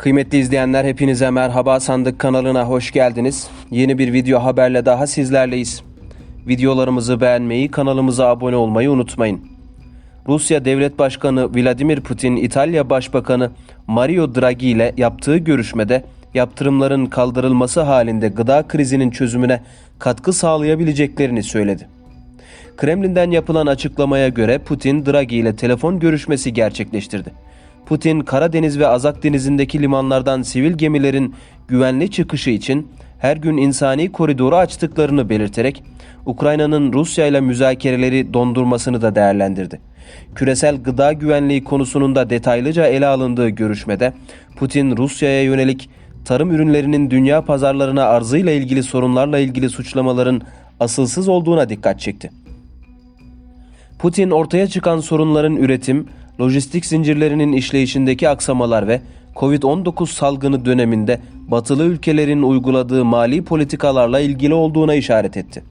Kıymetli izleyenler hepinize merhaba Sandık kanalına hoş geldiniz. Yeni bir video haberle daha sizlerleyiz. Videolarımızı beğenmeyi, kanalımıza abone olmayı unutmayın. Rusya Devlet Başkanı Vladimir Putin, İtalya Başbakanı Mario Draghi ile yaptığı görüşmede yaptırımların kaldırılması halinde gıda krizinin çözümüne katkı sağlayabileceklerini söyledi. Kremlin'den yapılan açıklamaya göre Putin Draghi ile telefon görüşmesi gerçekleştirdi. Putin Karadeniz ve Azak Denizi'ndeki limanlardan sivil gemilerin güvenli çıkışı için her gün insani koridoru açtıklarını belirterek Ukrayna'nın Rusya ile müzakereleri dondurmasını da değerlendirdi. Küresel gıda güvenliği konusunun da detaylıca ele alındığı görüşmede Putin Rusya'ya yönelik tarım ürünlerinin dünya pazarlarına arzıyla ilgili sorunlarla ilgili suçlamaların asılsız olduğuna dikkat çekti. Putin ortaya çıkan sorunların üretim, lojistik zincirlerinin işleyişindeki aksamalar ve Covid-19 salgını döneminde batılı ülkelerin uyguladığı mali politikalarla ilgili olduğuna işaret etti.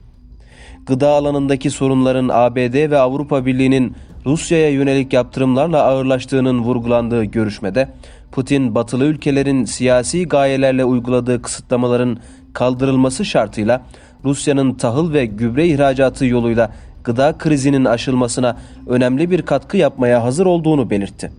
Gıda alanındaki sorunların ABD ve Avrupa Birliği'nin Rusya'ya yönelik yaptırımlarla ağırlaştığının vurgulandığı görüşmede Putin batılı ülkelerin siyasi gayelerle uyguladığı kısıtlamaların kaldırılması şartıyla Rusya'nın tahıl ve gübre ihracatı yoluyla gıda krizinin aşılmasına önemli bir katkı yapmaya hazır olduğunu belirtti.